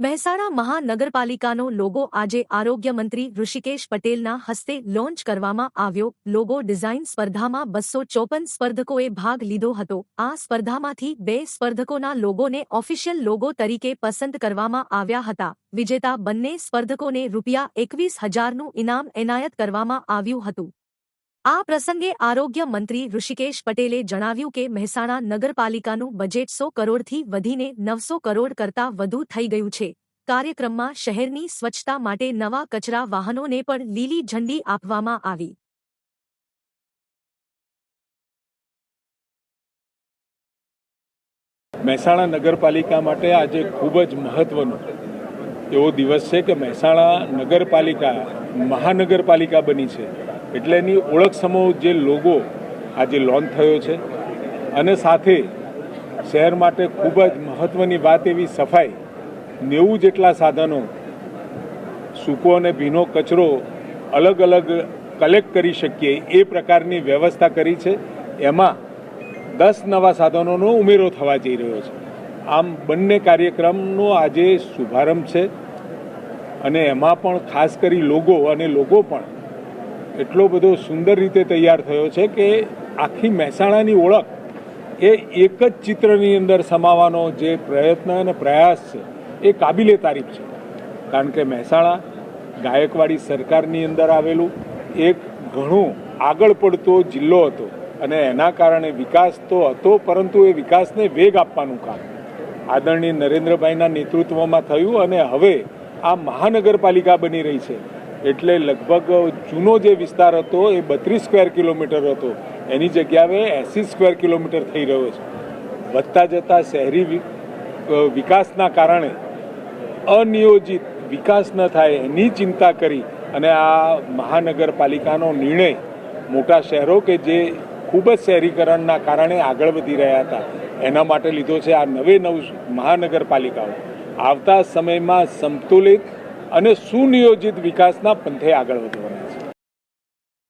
Mehsana મહાનગરપાલિકાનો logo આજે આરોગ્ય મંત્રી ઋષિકેશ પટેલના હસ્તે લોન્ચ કરવામાં આવ્યો. લોગો ડિઝાઇન સ્પર્ધામાં બસો ચોપન સ્પર્ધકોએ ભાગ લીધો હતો. આ સ્પર્ધામાંથી બે સ્પર્ધકોના લોગોને ઓફિશિયલ લોગો તરીકે પસંદ કરવામાં આવ્યા હતા. વિજેતા બંને સ્પર્ધકોને રૂપિયા એકવીસ હજારનું ઇનામ એનાયત કરવામાં આવ્યું હતું. આ પ્રસંગે આરોગ્ય મંત્રી ઋષિકેશ પટેલે જણાવ્યું કે મહેસાણા નગરપાલિકાનું બજેટ સો કરોડથી વધીને નવસો કરોડ કરતાં વધુ થઈ ગયું છે. કાર્યક્રમમાં શહેરની સ્વચ્છતા માટે નવા કચરા વાહનોને પણ લીલી ઝંડી આપવામાં આવી. મહેસાણા નગરપાલિકા માટે આજે ખૂબ જ મહત્વનો એવો દિવસ છે કે મહેસાણા નગરપાલિકા મહાનગરપાલિકા બની છે. એટલે એની ઓળખ સમૂહ જે લોગો આજે લોન્ચ થયો છે. અને સાથે શહેર માટે ખૂબ જ મહત્ત્વની વાત એવી સફાઈ. નેવું જેટલા સાધનો, સૂકો અને ભીનો કચરો અલગ અલગ કલેક્ટ કરી શકીએ એ પ્રકારની વ્યવસ્થા કરી છે. એમાં દસ નવા સાધનોનો ઉમેરો થવા જઈ રહ્યો છે. આમ બંને કાર્યક્રમનો આજે શુભારંભ છે. અને એમાં પણ ખાસ કરી લોગો અને લોગો પણ એટલો બધો સુંદર રીતે તૈયાર થયો છે કે આખી મહેસાણાની ઓળખ એ એક જ ચિત્રની અંદર સમાવાનો જે પ્રયત્ન અને પ્રયાસ છે, એ કાબિલે તારીફ છે. કારણ કે મહેસાણા ગાયકવાડી સરકારની અંદર આવેલું એક ઘણું આગળ પડતો જિલ્લો હતો અને એના કારણે વિકાસ તો હતો, પરંતુ એ વિકાસને વેગ આપવાનું કામ આદરણીય નરેન્દ્રભાઈના નેતૃત્વમાં થયું અને હવે આ મહાનગરપાલિકા બની રહી છે. એટલે લગભગ જૂનો જે વિસ્તાર હતો એ બત્રીસ સ્ક્વેર કિલોમીટર હતો. એની જગ્યાએ એંસી સ્ક્વેર કિલોમીટર થઈ રહ્યો છે. વધતા જતા શહેરી વિકાસના કારણે અનિયોજિત વિકાસ ન થાય એની ચિંતા કરી અને આ મહાનગરપાલિકાનો નિર્ણય મોટા શહેરો કે જે ખૂબ જ શહેરીકરણના કારણે આગળ વધી રહ્યા હતા, એના માટે લીધો છે આ નવે નવ મહાનગરપાલિકાઓ. આવતા સમયમાં સંતુલિત અને સુનિયોજિત વિકાસના પંથે આગળ વધવાના છે.